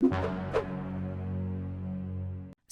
you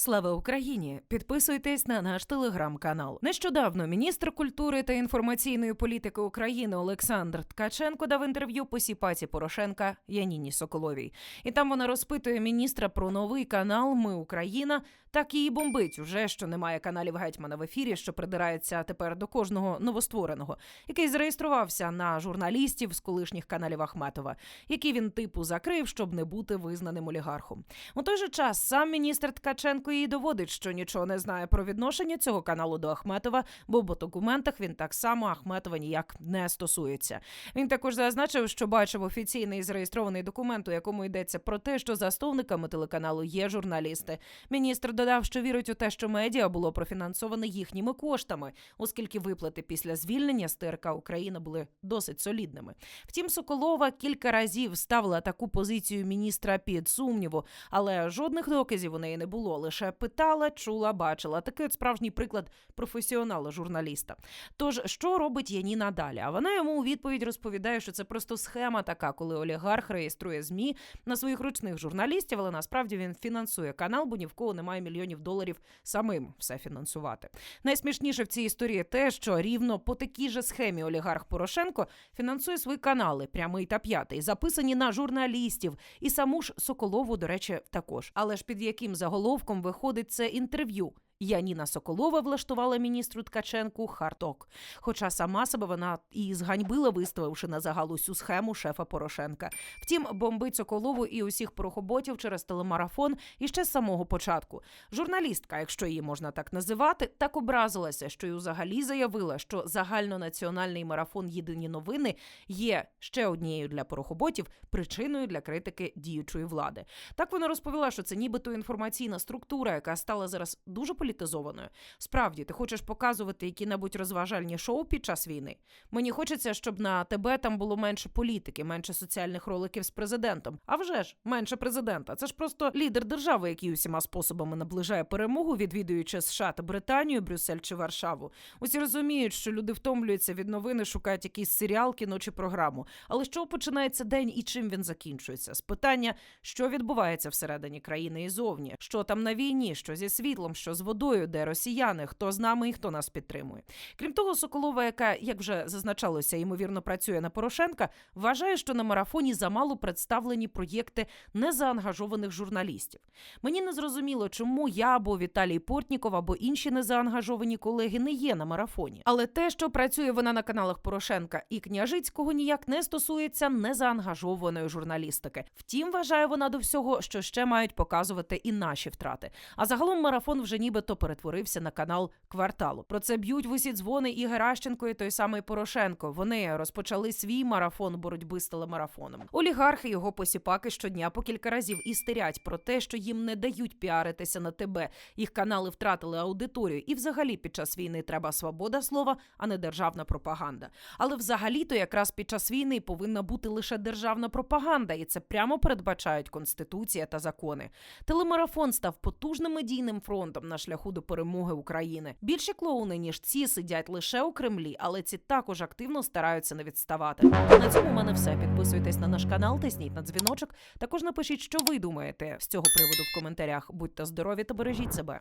Слава Україні! Підписуйтесь на наш телеграм-канал. Нещодавно міністр культури та інформаційної політики України Олександр Ткаченко дав інтерв'ю посіпаці Порошенка Яніні Соколовій. І там вона розпитує міністра про новий канал Ми Україна. Так її бомбить уже, що немає каналів гетьмана в ефірі, що придирається тепер до кожного новоствореного, який зареєструвався на журналістів з колишніх каналів Ахметова, які він типу закрив, щоб не бути визнаним олігархом. У той же час сам міністр Ткаченко їй доводить, що нічого не знає про відношення цього каналу до Ахметова, бо в документах він так само Ахметова ніяк не стосується. Він також зазначив, що бачив офіційний зареєстрований документ, у якому йдеться про те, що засновниками телеканалу є журналісти. Міністр додав, що вірить у те, що медіа було профінансоване їхніми коштами, оскільки виплати після звільнення з ТРК Україна були досить солідними. Втім, Соколова кілька разів ставила таку позицію міністра під сумніву, але жодних доказів у неї не було. Лише питала, чула, бачила. Такий от справжній приклад професіонала журналіста. Тож, що робить Яніна далі? А вона йому у відповідь розповідає, що це просто схема така, коли олігарх реєструє змі на своїх ручних журналістів, але насправді він фінансує канал, бо ні в кого немає мільйонів доларів самим все фінансувати. Найсмішніше в цій історії те, що рівно по такій же схемі олігарх Порошенко фінансує свої канали, прямий та п'ятий, записані на журналістів, і саму ж Соколову, до речі, також. Але ж під яким заголовком виходить це інтерв'ю? Яніна Соколова влаштувала міністру Ткаченку харток. Хоча сама себе вона і зганьбила, виставивши на загал усю схему шефа Порошенка. Втім, бомбить Соколову і усіх порохоботів через телемарафон іще з самого початку. Журналістка, якщо її можна так називати, так образилася, що й взагалі заявила, що загальнонаціональний марафон Єдині новини є ще однією для порохоботів причиною для критики діючої влади. Так вона розповіла, що це нібито інформаційна структура, яка стала зараз дуже політизованою. Справді, ти хочеш показувати які-небудь розважальні шоу під час війни? Мені хочеться, щоб на тебе там було менше політики, менше соціальних роликів з президентом. А вже ж менше президента. Це ж просто лідер держави, який усіма способами наближає перемогу, відвідуючи США та Британію, Брюссель чи Варшаву. Усі розуміють, що люди втомлюються від новини, шукають якийсь серіал, кіно чи програму. Але що починається день і чим він закінчується? З питання, що відбувається всередині країни і зовні, що там на війні, що зі світлом, що з водою, де росіяни, хто з нами і хто нас підтримує. Крім того, Соколова, яка, як вже зазначалося, ймовірно працює на Порошенка, вважає, що на марафоні замало представлені проєкти незаангажованих журналістів. Мені не зрозуміло, чому я або Віталій Портніков, або інші незаангажовані колеги не є на марафоні. Але те, що працює вона на каналах Порошенка і Княжицького, ніяк не стосується незаангажованої журналістики. Втім, вважає вона до всього, що ще мають показувати і наші втрати. А загалом марафон вже нібито перетворився на канал кварталу. Про це б'ють в усі дзвони і Геращенко, і той самий Порошенко. Вони розпочали свій марафон боротьби з телемарафоном. Олігархи його посіпаки щодня по кілька разів істерять про те, що їм не дають піаритися на тебе. Їх канали втратили аудиторію. І взагалі під час війни треба свобода слова, а не державна пропаганда. Але взагалі-то якраз під час війни повинна бути лише державна пропаганда, і це прямо передбачають конституція та закони. Телемарафон став потужним медійним фронтом на шляху до перемоги України. Більше клоуни ніж ці сидять лише у Кремлі, але ці також активно стараються не відставати. На цьому в мене все. Підписуйтесь на наш канал, тисніть на дзвіночок. Також напишіть, що ви думаєте з цього приводу в коментарях. Будьте здорові та бережіть себе.